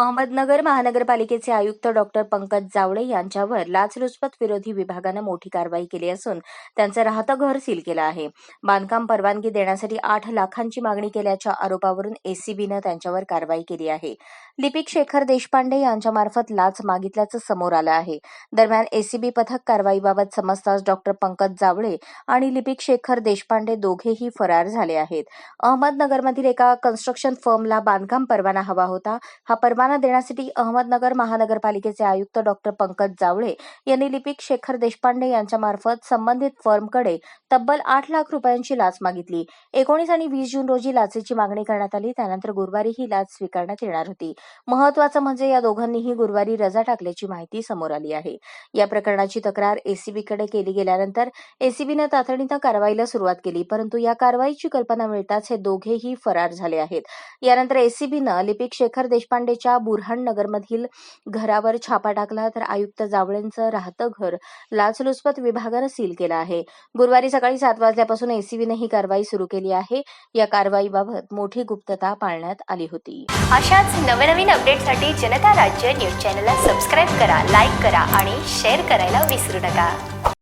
अहमदनगर महानगरपालिकेचे आयुक्त डॉक्टर पंकज जावळे यांच्यावर लाचलुचपत विरोधी विभागानं मोठी कारवाई केली असून त्यांचं राहतं घर सील केलं आहे. बांधकाम परवानगी देण्यासाठी आठ लाखांची मागणी केल्याच्या आरोपावरून एसीबीनं त्यांच्यावर कारवाई केली आहे. लिपिक शेखर देशपांडे यांच्यामार्फत लाच मागितल्याचं समोर आलं आहे. दरम्यान एसीबी पथक कारवाईबाबत समजताच डॉक्टर पंकज जावळे आणि लिपिक शेखर देशपांडे दोघेही फरार झाले आहेत. अहमदनगरमधील एका कन्स्ट्रक्शन फर्मला बांधकाम परवाना हवा होता. हा परवाना देण्यासाठी अहमदनगर महानगरपालिकेचे आयुक्त डॉक्टर पंकज जावळे यांनी लिपिक शेखर देशपांडे यांच्यामार्फत संबंधित फर्मकडे तब्बल आठ लाख रुपयांची लाच मागितली. एकोणीस आणि वीस जून रोजी लाचेची मागणी करण्यात आली. त्यानंतर गुरुवारी ही लाच स्वीकारण्यात येणार होती. महत्वाचं म्हणजे या दोघांनीही गुरुवारी रजा टाकल्याची माहिती समोर आली आहे. या प्रकरणाची तक्रार एसीबीकडे केली गेल्यानंतर एसीबीनं तातडीनं कारवाईला सुरुवात केली. परंतु या कारवाईची कल्पना मिळताच हे दोघेही फरार झाले आहेत. यानंतर एसीबीनं लिपिक शेखर देशपांडेच्या बुरहाणनगरमधील घरावर छापा टाकला तर आयुक्त जावळेंचं राहतं घर. लाचलुचपत विभागानं सील केलं आहे. गुरुवारी सकाळी सात वाजल्यापासून एसीबीनं ही कारवाई सुरू केली आहे. या कारवाईबाबत मोठी गुप्तता पाळण्यात आली होती. अशाच नवनवीन अपडेटसाठी जनता राज्य न्यूज चॅनलला सबस्क्राईब करा लाईक करा आणि शेअर करायला विसरू नका.